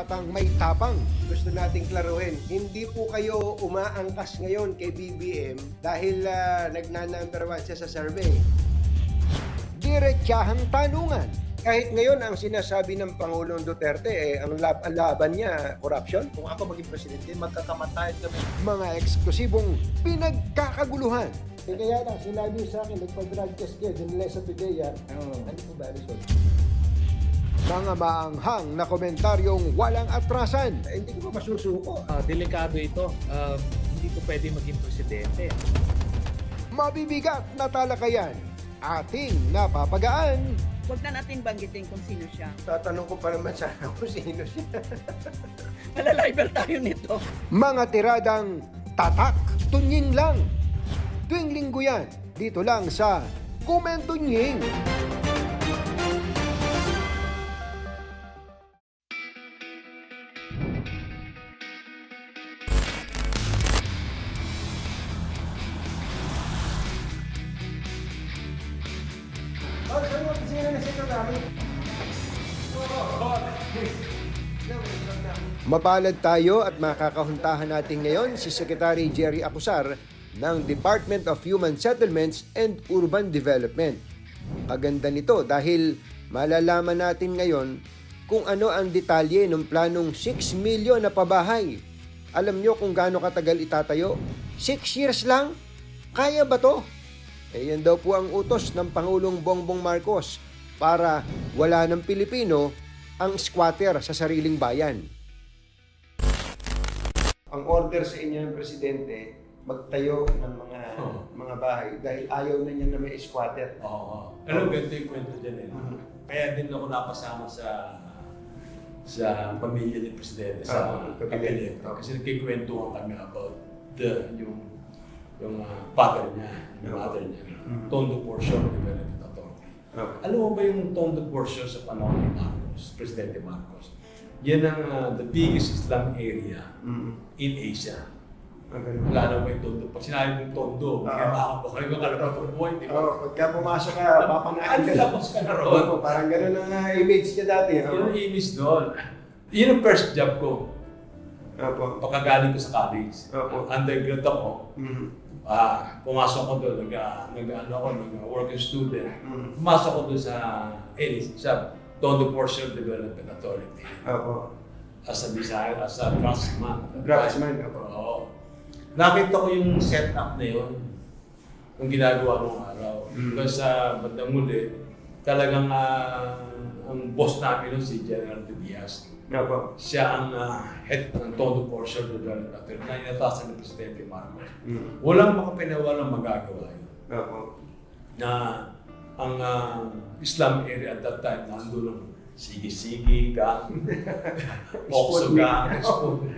karapatang may tapang. Gusto nating klaruhin, hindi po kayo umaangkas ngayon kay BBM dahil ah, nagnanumber one siya sa survey. Diretsahang tanungan. Kahit ngayon ang sinasabi ng Pangulong Duterte, eh, ang, lab- ang laban niya, corruption, Kung ako maging presidente, magkakamatayan kami. mga eksklusibong pinagkakaguluhan. Eh, kaya lang, sinabi sa akin, nagpa-drug test kayo, dinala sa PIDEA. Ano po ba result? Mga maanghang na komentaryong walang atrasan. Eh, hindi ko pa masusuko. Ah, delikado ito. Ah, hindi ko pwede maging presidente. Mabibigat na talakayan. Ating napapagaan. Huwag na natin banggitin kung sino siya. Tatanong ko pa naman sana kung sino siya. Malaliber tayo nito. Mga tiradang tatak, tunying lang. Tuwing linggo yan, dito lang sa Kumentunying. Mapalad tayo at makakahuntahan natin ngayon si Secretary Jerry Acusar ng Department of Human Settlements and Urban Development. Kaganda nito dahil malalaman natin ngayon kung ano ang detalye ng planong 6 million na pabahay. Alam nyo kung gaano katagal itatayo? 6 years lang? Kaya ba to? Eh yan daw po ang utos ng Pangulong Bongbong Marcos para wala ng Pilipino ang squatter sa sariling bayan. Ang order sa inyo ng presidente, magtayo ng mga Oo. mga bahay dahil ayaw na niya na may squatter. Oo. Pero ganito yung kwento dyan eh. Mhm. Kaya din ako napasama sa sa pamilya ni Presidente sa Oo, kabinet. kabinet. Kasi nagkikwentuhan kami about the, yung yung uh, father niya, yung Oo. mother niya, Mhm. Tondo Portion Development Authority. Alam mo ba yung Tondo Portion sa panahon ni Marcos, Presidente Marcos? Yan ang uh, the biggest Islam area Mm. in Asia. Ganun. Wala na ba yung Tondo? Pag sinabi mong Tondo, Oo. kaya makakabukali ko kalabat ng buhay, di ba? Oh, pagka pumasok ka, Ano ka. tapos ka na roon? Oo, parang ganun ang uh, image niya dati. Yun Oo. ang image doon. Yun ang first job ko. Opo. Pagkagaling ko sa college. Opo. Undergrad ako. Mm. Ah, pumasok ko doon, nag, ah, nag, ano ako, nag working student. Mm. Pumasok ko doon sa ENIS, sa Tondo Portion Development Authority. Opo. As a designer, as a draftsman. Draftsman, opo. Oo. Nakita ko yung setup na yun. Yung ginagawa nung araw. Mm. Because sa bandang muli, talagang ah, ang boss namin nun si General Diaz. Opo. Siya ang ah, head ng Todo Portion Development Authority na inatasan ng Presidente Marcos. Mm. Walang makapinawalang magagawa yun. Opo. Na ang ah, Islam area at that time, nandun ang sige-sige, gang, okso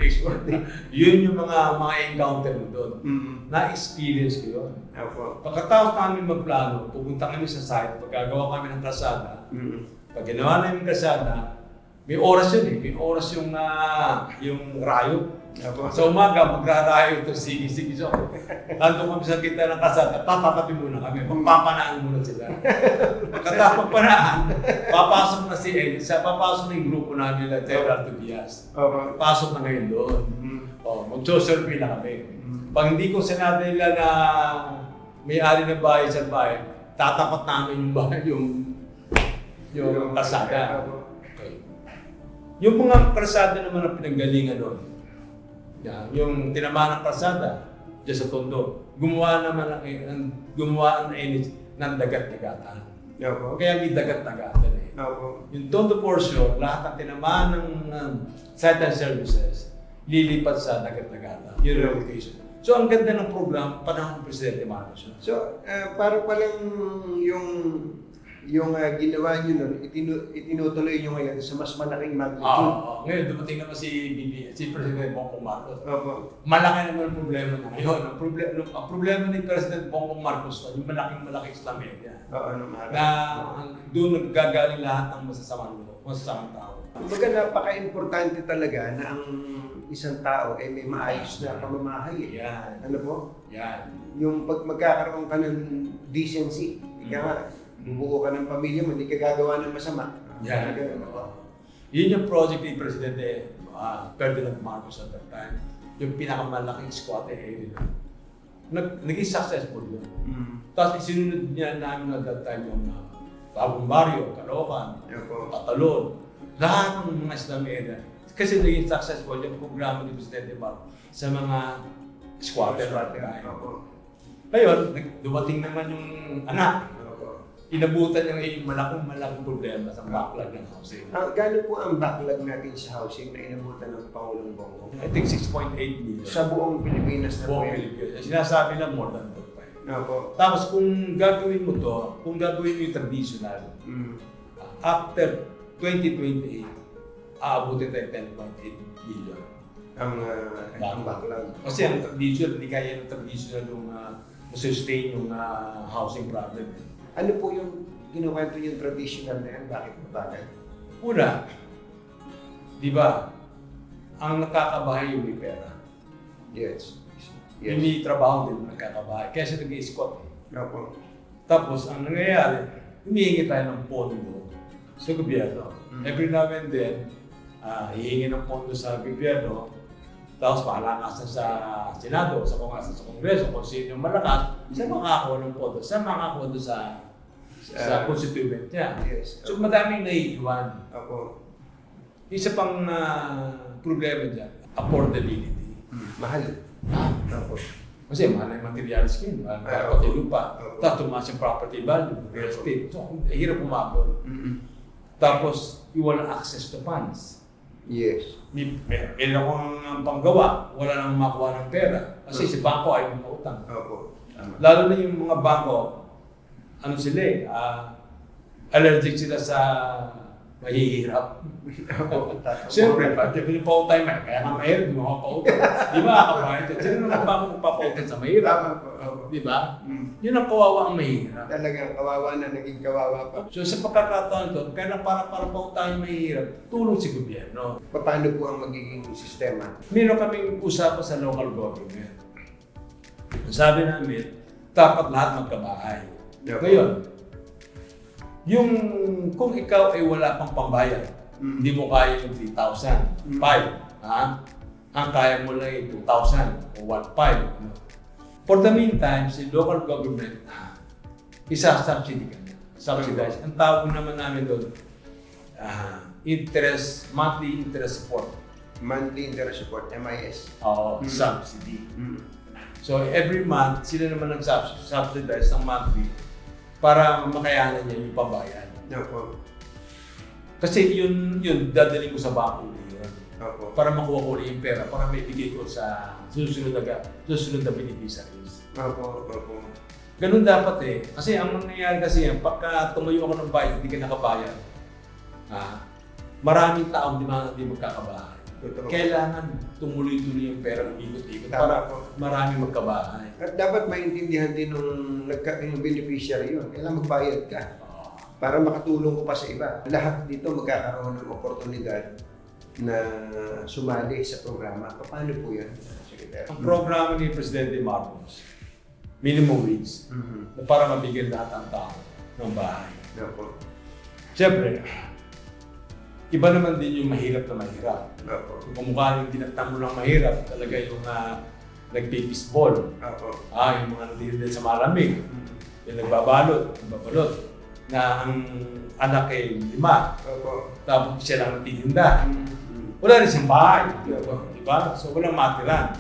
Sputnik. Yun yung mga mga encounter mo doon. Mm. Na-experience ko yun. Opo. Pagkatapos namin magplano, pupunta kami sa site, pagkagawa kami ng kalsada, Mm. pag ginawa namin yung kalsada, may oras yun eh. May oras yung, ah, yung rayo. Sa umaga, magrarayo ito, sige-sige. So, nandun kami sa kita ng kasada, tatatabi muna kami, magpapanaan muna sila. Pagkatapos panaan, papasok na si Ed, sa papasok na yung grupo namin nila, Gerald Tobias. Opo. Pasok na ngayon doon. Mm. Oh, magso-survey na kami. Mm. Pag hindi ko sinabi nila na may-ari ng bahay sa bahay, tatapat namin yung bahay, yung yung kalsada. Yung mga kalsada naman ang pinanggalingan doon. Yan, yung tinamaan ng kalsada, dyan sa Tondo, gumawa naman ang, ang gumawa ng energy ng dagat-dagatan. Opo. Kaya may dagat-dagatan eh. Opo. Yung Tondo portion, lahat ng tinamaan ng um, site and services, lilipat sa dagat-dagatan. Yun yung location. So ang ganda ng program, panahon ng Presidente Marcos. So, uh, para palang yung yung uh, ginawa nyo nun, itinu- itinutuloy nyo ngayon sa mas malaking magnitude. Ah, ah. ngayon dumating naman si BB, si President Bongbong Marcos. Opo. Malaki naman ang problema na ngayon. Ang problema, ang problema ni President Bongbong Marcos, yung malaking malaking Islam area, Oo, ano mahal. na ang- doon naggagaling lahat ng masasamang masasamang tao. Kumbaga napaka-importante talaga na ang isang tao ay may maayos na pamamahay. Eh. Yan. Ano po? Yan. Yung pag magkakaroon ka ng decency, kaya nga, bubuo ka ng pamilya mo, hindi ka gagawa ng masama. Yan. Ganun. Yun yung project ni Presidente uh, Ferdinand Marcos at that time. Yung pinakamalaking squat area. Nag, naging successful yun. Tapos isinunod niya namin at that time yung uh, Bagong Barrio, Caloocan. Patalon, lahat ng mga Islam area. Kasi naging successful yung programa ni Presidente Marcos sa mga squatter. Opo. Ngayon, dumating naman yung anak. Inabutan niya ngayon yung malaking malaking problema sa backlog ng housing. Ah, gano'n po ang backlog natin sa housing na inabutan ng Pangulong Bongbong? I think 6.8 million. Sa buong Pilipinas na po buong yan. Pilipinas. Sinasabi lang more than that. Opo. Tapos kung gagawin mo to, kung gagawin mo yung traditional, Mm. after 2028, aabutin tayo 10.8 billion. Ang, ah, ang backlog. Kasi ang traditional, hindi kaya ng traditional yung uh, sustain yung ah, housing problem. Ano po yung kinukwento yung traditional na yan? Bakit ba bakit? Una, di ba, ang nakakabahay yung may pera. Yes. Yung may trabaho din nakakabahay. Kaya siya eh. Opo. Tapos, ang nangyayari, humihingi tayo ng pondo sa gobyerno. Mm. Every now and then, ah hihingi ng pondo sa gobyerno, tapos palakasan sa Senado, sa Kongreso, sa Kongreso, kung sino yung malakas, siya makakakuha ng pondo. Siya makakakuha doon sa, sa Ah. constituent niya. Yes. So, madaming naiiwan. Opo. Isa pang ah, problema dyan, affordability. Mahal. Ah, Opo. Kasi mahal ang materials ngayon, mahal Ah, pati opo. lupa. Tapos tumaas yung property value, real estate. So, hirap umabot. Mm-mm. Tapos, iwalang access to funds. Yes. May, may, meron akong ang panggawa, wala nang makuha ng pera. Kasi si bangko ay mautang. Opo. Tama. Lalo na yung mga bangko, ano sila eh, ah, allergic sila sa mahihirap. Siyempre, pag pinapautay mo, kaya nga mahirap, di mo makapautay. Di ba, kabayan? Sino naman ba kung papautay sa mahirap? Po. Di ba? Mm. Yun ang kawawa ang mahirap. Talagang kawawa na naging kawawa pa. So sa pagkakataon ito, kaya para para pautahin mahirap, tulong si gobyerno. Paano po ang magiging sistema? Meron kaming usapan sa local government. Sabi namin, dapat lahat magkabahay. Yeah. Ngayon, yung kung ikaw ay wala pang pambayad, Mm. hindi mo kaya yung 3,000, Mm. 5, ha? Ang kaya mo lang ay 2,000 o 1,500. Ano? For the meantime, si local government, ah, isa-subsidy ka na. Subsidize. Ang tawag naman namin doon, ah, interest, monthly interest support. Monthly interest support, MIS. Oo, Mm. subsidy. Mm. So every month, sila naman nag-subsidize ng monthly para makayanan niya yung pabayan. Opo. Kasi yun, yun, dadali ko sa bangko yun. Opo. Para makuha ko rin yung pera, para may bigay ko sa susunod na, susunod na beneficiaries. Opo. Opo. Ganun dapat eh. Kasi ang nangyayari kasi yan, pagka tumayo ako ng bayan, hindi ka nakabayad, ah, maraming taong di, ma- di magkakabahay. Totoo. Kailangan tumuloy-tuloy yung pera ng ikot-ikot para po. maraming magkabahay. At dapat maintindihan din nung nagka, yung beneficiary yun. Kailangan magbayad ka Oo. para makatulong ko pa sa iba. Lahat dito magkakaroon ng oportunidad na sumali sa programa. Paano po yan, Secretary? Ang programa ni Presidente Marcos, minimum wage, Mhm. na para mabigyan lahat ang tao ng bahay. Opo. Siyempre, iba naman din yung mahirap na mahirap. Opo. Kung kumukha yung dinatang mo ng mahirap, talaga yung uh, nagpipistball, Opo. ah, yung mga nandito sa malamig, yung nagbabalot, nagbabalot, na ang anak ay lima, Opo. tapos siya lang nagtitinda. Mhm. Wala rin siyang bahay, di ba? So walang matiran.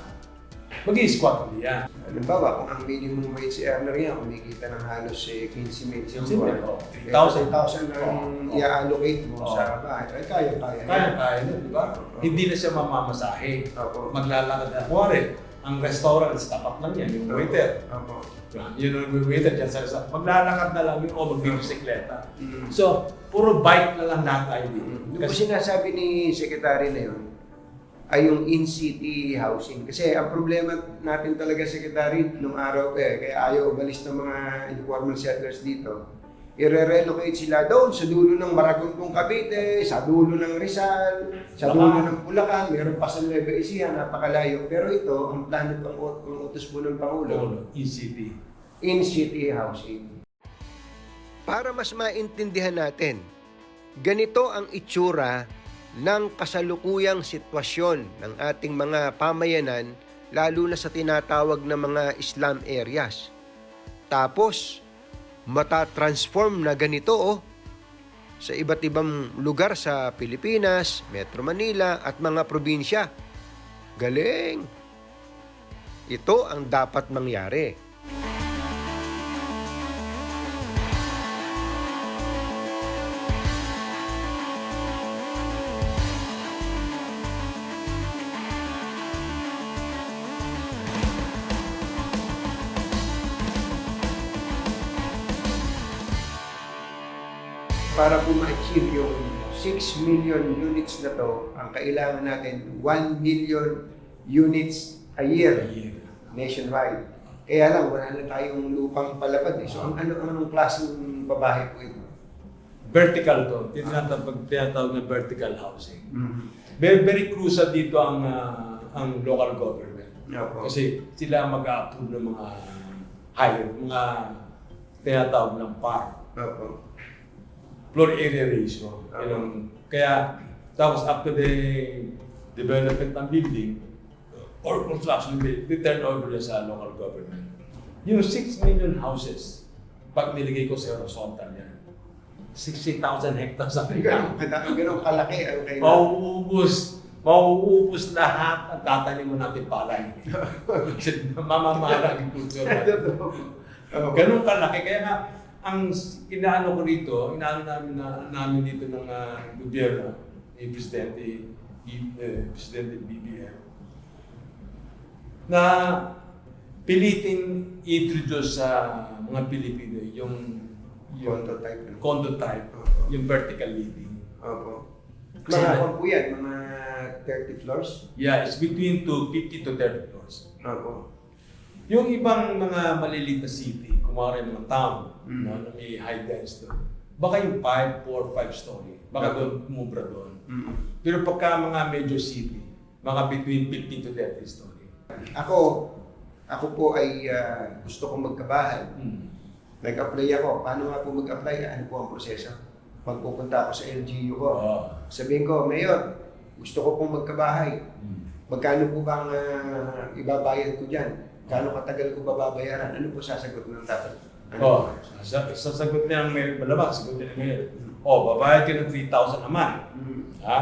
Mag-i-squat ulit yan. Halimbawa, kung ang minimum wage earner niya, kumikita ng halos eh, 15 mil sa 15 mil, buwan. oh. Eh, 3,000. 3,000 ang Oh. i-allocate mo Oh. sa bahay. Ay, kaya-kaya. Kaya kaya nun, di ba? Hindi na siya mamamasahe. Opo. Maglalakad na. Kuwari, ang restaurant, tapat lang yan, yung waiter. Opo. Yun yung waiter dyan sa isa. Maglalakad na lang yun o magbibisikleta. Mm. So, puro bike na lang lahat tayo dito. Yung po sinasabi ni Secretary na yun, ay yung in-city housing. Kasi ang problema natin talaga, Secretary, nung araw pa eh, kaya ayaw umalis ng mga informal settlers dito, i-relocate sila doon sa dulo ng Maragontong Cavite, sa dulo ng Rizal, sa dulo ng Bulacan, meron pa sa Nueva Ecija, napakalayo. Pero ito, ang plano pang ang utos po ng Pangulo, Ulo, ECT. in-city housing. Para mas maintindihan natin, ganito ang itsura ng kasalukuyang sitwasyon ng ating mga pamayanan lalo na sa tinatawag na mga Islam areas. Tapos, mata-transform na ganito oh, sa iba't ibang lugar sa Pilipinas, Metro Manila at mga probinsya. Galing! Ito ang dapat mangyari. Para po ma-achieve yung 6 million units na to, ang kailangan natin 1 million units a year nationwide. Kaya lang, wala na tayong lupang palapad eh. So, ang ano anong klaseng babae po ito? Vertical to. Tinatawag, tinatawag na vertical housing. Mm. Very, very crucial dito ang ah, ang local government. Opo. Kasi sila mag-approve ng mga higher, mga tinatawag ng PAR. Opo. Floor area ratio. Tama. Yun ang, kaya, tapos after the development ng building, or construction, they, they turn over yan sa local government. Yung 6 million houses, pag niligay ko sa horizontal yan, 60,000 hectares ang Ganun, ganun, kalaki ang kailangan. Mauubos, mauubos lahat at tatanim mo natin palay. Mamamahal ang agriculture. Opo. Ganun kalaki. Kaya nga, ang inaano ko rito, inaano namin, na, namin dito ng uh, gobyerno, ni Presidente, eh, Presidente BBM, na pilitin i-introduce sa mga Pilipino yung yung Condo type. condo type, Opo. yung vertical living. Opo. Kasi Mga ano po yan? Mga 30 floors? Yeah, it's between to 50 to 30 floors. Opo. Yung ibang mga maliliit na city, kumari mga town, Mm. no, na may high density, baka yung 5, 4, 5 story, baka Okay. doon kumubra doon. Mm. Pero pagka mga major city, mga between 15 to 30 story. Ako, ako po ay ah, gusto kong magkabahay. Mm. Nag-apply ako. Paano nga po mag-apply? Ano po ang proseso? Pagpupunta ako sa LGU ko. Oo. Sabihin ko, Mayor, gusto ko pong magkabahay. Mm. Magkano po bang ah, ibabayad ko dyan? Gaano katagal ko babayaran? Ano po sasagot ng dapat? Ano? Oh, sa, sasagot niya ang mayor, malamang sagot niya ng mayor. Oh, babayad ka ng 3,000 a month. Mm. Ha?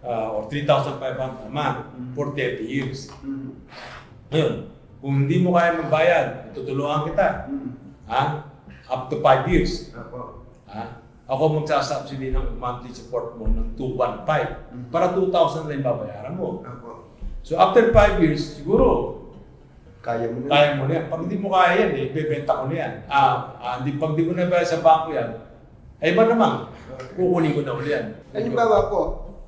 Ah, or 3,500 a month for 30 years. Mm. Ngayon, kung hindi mo kaya magbayad, tutulungan kita. Mm. Ha? Up to 5 years. Ako. Ha? Ako magsasubsidy ng monthly support mo ng 215 Mm. para 2,000 lang babayaran mo. Ako. So after 5 years, siguro, Kaya mo na. kaya mo na yan. Pag hindi mo kaya yan, eh, bebenta ko na yan. Ah, ah, di, pag di mo na bayar sa bangko yan, ay ba naman, kukunin ko na uli yan. Halimbawa po,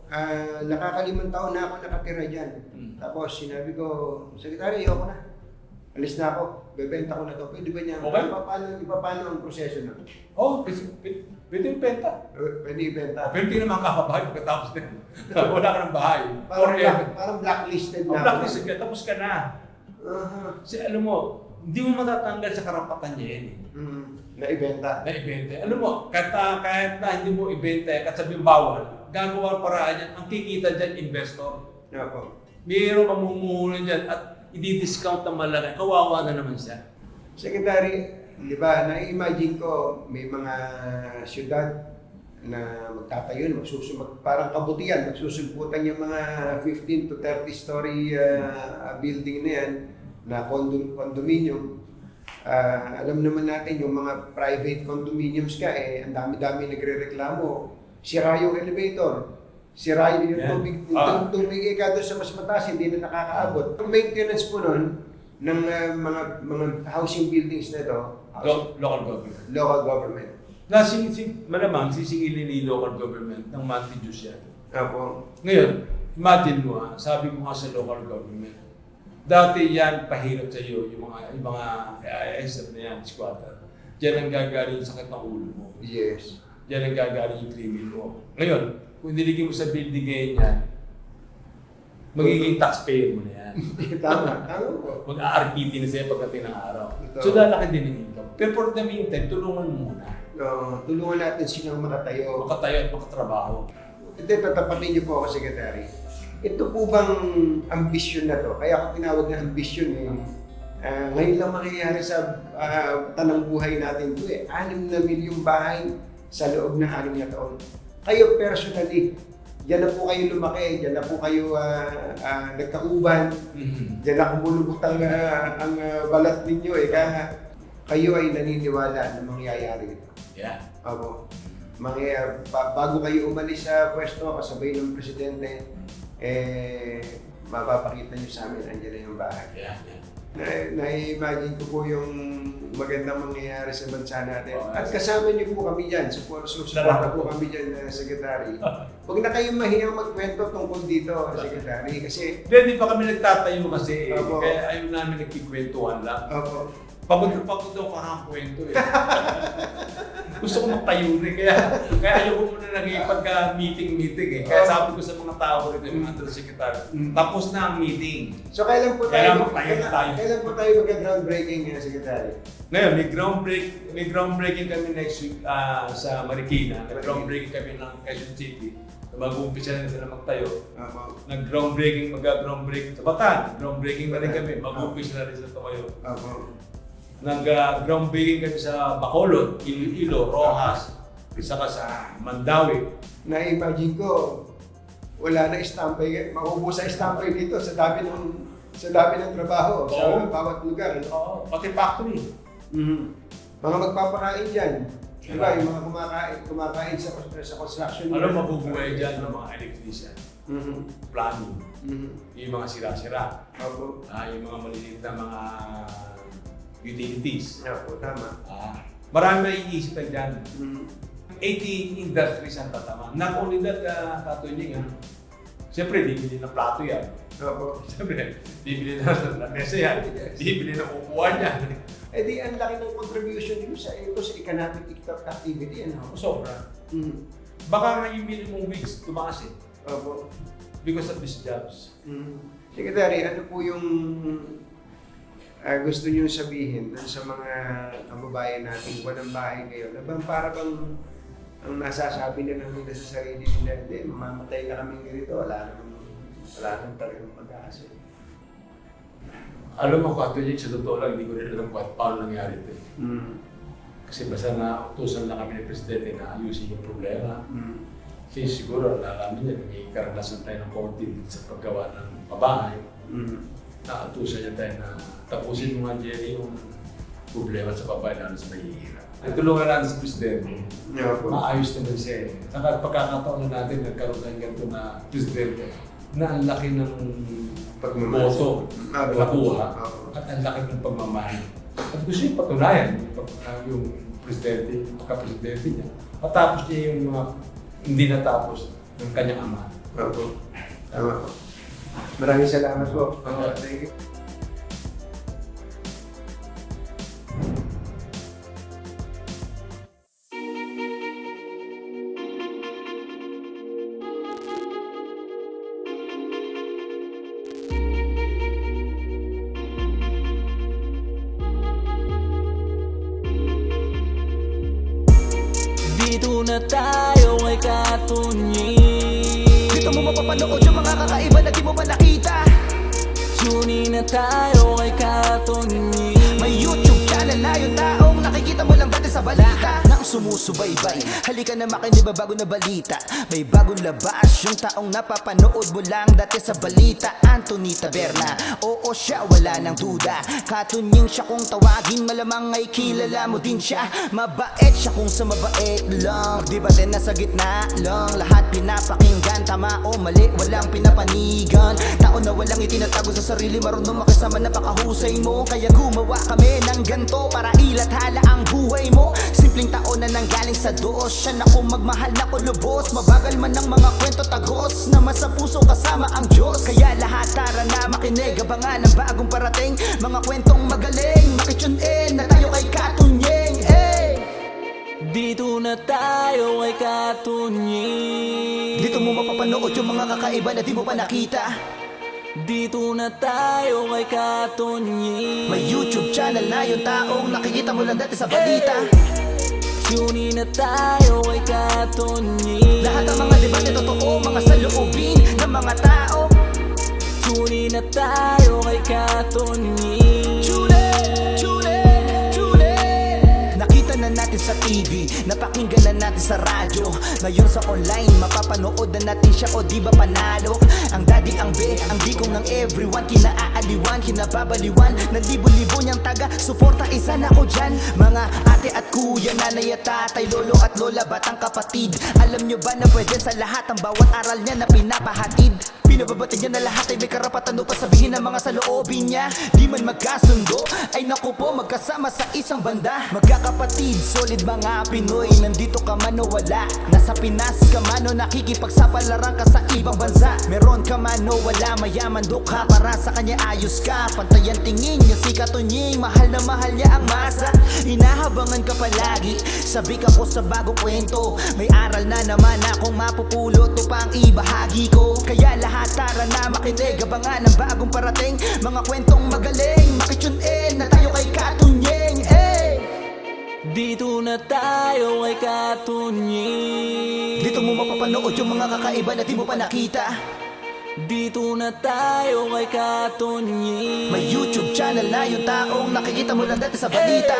ah, nakakalimang taon na ako nakatira dyan. Mm. Tapos sinabi ko, Sekretary, ayoko na. Alis na ako. Bebenta ko na to. Pwede ba niya? Okay. Ipa, paano, ang proseso na? Oh, pwede, pwede, pwede yung benta. Eh, Pwede ibenta. Pero hindi naman kakabahay pagkatapos na. Wala ka ng bahay. Parang, black, parang blacklisted Ang na. blacklist ka, tapos ka na. Aha. Kasi alam mo, hindi mo matatanggal sa karapatan niya yan eh. Mm, na ibenta. na ibenta. Alam mo, kahit, na- kahit na hindi mo ibenta, kahit sabihin bawal, gagawa paraan yan. Ang kikita dyan, investor. Ako. Mayroong mamumuhunan dyan at i-discount ng malaki. Kawawa na naman siya. Secretary, di ba, na-imagine ko may mga syudad na magtatayo, magsusumag, parang kabutihan, magsusulputan yung mga 15 to 30 story uh, building na yan, na condo, condominium. Ah, alam naman natin yung mga private condominiums ka, eh, ang dami-dami nagre-reklamo. Sira yung elevator. Sira yung Yan. tubig, Ah. yung tubig ika doon sa mas mataas, hindi na nakakaabot. Ang maintenance po nun, ng ah, mga mga housing buildings na ito, Lo- local government. local government. Na si, si, malamang sisingilin ni local government ng monthly dues yan. Apo. Ngayon, imagine mo ha, sabi ko nga sa local government, dati yan pahirap sa iyo, yung mga, yung mga ISF na yan, squatter. Diyan ang gagaling yung sakit ng ulo mo. Yes. Diyan ang gagaling yung krimen mo. Ngayon, kung niligay mo sa building ngayon yan, magiging taxpayer mo na yan. tama. Tama po. Mag-RPT na sa'yo pagdating ng araw. Ito. So, lalaki din ang income. Pero for the meantime, tulungan mo muna. No, tulungan natin silang makatayo. Makatayo at makatrabaho. Ito, tatapatin niyo po ako, Secretary. Ito po bang ambisyon na to? Kaya ako tinawag na ambisyon eh. Ah, ngayon lang mangyayari sa ah, tanang buhay natin to eh. Anim na milyong bahay sa loob ng anim na taon. Kayo personally, Diyan na po kayo lumaki, diyan na po kayo ah, ah, nagkauban, Mhm. diyan na kumulubot ang, ah, ang ah, balat ninyo eh. Kaya kayo ay naniniwala na mangyayari ito. Yeah. Opo. Mangyayari, ba- bago kayo umalis sa pwesto, kasabay ng presidente, eh, mapapakita niyo sa amin, andyan na yung bahay. Yeah. yeah. Na, na-imagine ko po yung magandang mangyayari sa bansa natin. Oo. At kasama niyo po kami dyan. Support, support po kami dyan, uh, Secretary. Huwag na kayong mahiyang magkwento tungkol dito, Secretary. Kasi, Hindi, di pa kami nagtatayo kasi eh. Opo. Kaya ayaw namin nagkikwentuhan lang. opo, Pagod na pagod daw kwento eh. Gusto ko magtayo rin. Kaya, kaya ayaw ko muna nagipagka-meeting-meeting eh. Kaya sabi ko sa mga tao rito, yung mga undersecretary, Mm. tapos na ang meeting. So kailan po Kailan tayo, po tayo kailan, tayo? kailan po tayo magka-groundbreaking, uh, Secretary? Ngayon, may groundbreak, may groundbreaking kami next week ah, sa Marikina. Nag-groundbreaking kami ng Quezon City. Mag-uumpisa na sila magtayo. Opo, Nag-groundbreaking, mag-groundbreaking sa Batan. Groundbreaking na rin kami. Mag-uumpisa na rin sa tumayo. opo. Nag-groundbreaking kami sa Bacolod, Iloilo, Rojas, saka sa Mandawi. Na-imagine ko, wala na istampay, maubos sa istampay dito sa dami ng sa dami ng trabaho sa Oo. bawat lugar. Oo, pati factory. Mhm. Mga magpapakain dyan. Di ba? Yung mga kumakain, kumakain sa, sa construction. Alam, mabubuhay dyan ng mga electrician, Mhm. planning, Mhm. yung mga sira-sira, Opo. ah, yung mga maliliit na mga utilities. Opo, tama. Ah, marami na iniisipan dyan. Mhm. 80 industries ang tatama. Not only that, uh, katunying, ah. Siyempre, bibili ng plato yan. Opo. Siyempre, bibili na ng mesa yan. Bibili ng upuan yan. Eh di, ang laki ng contribution nyo sa ito sa economic activity, ano? Sobra. Mhm. Baka nga yung minimum wage tumaas eh. Opo. Because of these jobs. Mhm. Secretary, ano po yung ah, gusto niyo sabihin dun sa mga kababayan natin, walang bahay ngayon? Na bang para bang ang nasasabi na lang nila sa sarili nila, hindi, mamamatay na kami ganito, wala naman, wala naman talagang pag-asa. Alam mo, katunying, sa totoo lang, hindi ko rin alam kung paano nangyari ito. Mm. Kasi basta na utusan lang kami ng Presidente na ayusin yung problema. Mm. Kasi siguro, alam niya, may karanasan tayo ng konti sa paggawa ng pabahay. Mm. Nakatusan niya tayo na tapusin mo nga, Jerry, yung problema sa babae lalo sa mahihirap. Nagtulungan natin sa Presidente. Yeah, po. Maayos naman siya eh. Saka pagkakataon na natin, nagkaroon tayong ganito na Presidente na ang laki ng Pagmamahal. boto Ah, na nakuha Oo. at ang laki ng pagmamahal. At gusto niya patunayan yung, pag- ah, yung Presidente, yung pagka-Presidente niya. Matapos niya yung mga hindi natapos ng kanyang ama. Opo. Tama po. Maraming salamat po. Oo. Thank you. Na tayo kay Katunyi May YouTube channel na yung taong nakikita mo lang dati sa balita sumusubaybay, halika na makinig ba bago na balita. May bagong labas yung taong napapanood mo lang dati sa balita Anthony Taberna, oo siya wala nang duda. Katunying siya kung tawagin malamang ay kilala mo din siya. Mabait siya kung sa mabait lang. Di ba din nasa gitna lang? Lahat pinapakinggan, tama o mali Walang pinapanigan. Tao na walang itinatago sa sarili Marunong makisama napakahusay mo Kaya gumawa kami ng ganto Para ilathala ang buhay mo. Simpleng tao na nanggaling sa Diyos Siya na kung magmahal na ko lubos Mabagal man ang mga kwento tagos Na sa puso kasama ang Diyos. Kaya lahat tara na makinig. Abangan ang bagong parating. Mga kwentong magaling Makitune in na tayo kay Katunyeng eh. Dito na tayo kay Katunyi Dito mo mapapanood yung mga kakaiba na di mo pa nakita Dito na tayo kay Katunyi May YouTube channel na yung taong nakikita mo lang dati sa balita. Tune in na tayo kay Katunyi Lahat ng mga debate totoo Mga saloobin ng mga tao. Tuloy na tayo kay Katunyi sa TV Napakinggan na natin sa radyo. Ngayon sa online Mapapanood na natin siya o di ba panalo? Ang daddy, ang be, ang bikong ng everyone. Kinaaaliwan, kinababaliwan. Ng libo-libo niyang taga Suporta isa na ko dyan. Mga ate at kuya, nanay at tatay Lolo at lola, batang kapatid. Alam nyo ba na pwede sa lahat Ang bawat aral niya na pinapahatid Pinababati niya na lahat ay may karapatan upang sabihin ng mga saloobin niya. Di man magkasundo, ay naku po magkasama sa isang banda. Magkakapatid, solid mga Pinoy Nandito ka man o wala. Nasa Pinas ka man o nakikipagsapalaran ka sa ibang bansa. Meron ka man o wala, mayaman dukha Para sa kanya ayos ka, pantayan tingin niya si Katunying Mahal na mahal niya ang masa. Inahabangan ka palagi Sabik ako sa bagong kwento. May aral na naman akong mapupulot upang ibahagi ko. Kaya lahat tara na makinig. Abangan ang bagong parating. Mga kwentong magaling. Makitune in na tayo kay Katunying. Eh! Dito na tayo kay Katunyi Dito mo mapapanood yung mga kakaiba na di mo pa nakita. Dito na tayo kay Katunyi May YouTube channel na yung taong nakikita mo lang dati sa balita.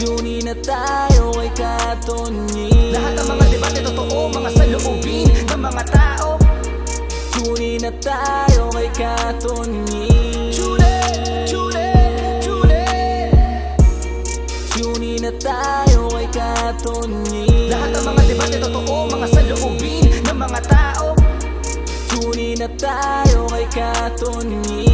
Tuloy na tayo kay Katunyi Lahat ng mga debate totoo Mga saloobin ng mga tao Tuloy na tayo kay Katunyi Chule, chule, chule Tuloy na tayo kay Katunyi Lahat ng mga debate totoo Mga saloobin ng mga tao. Tuloy na tayo kay Katunyi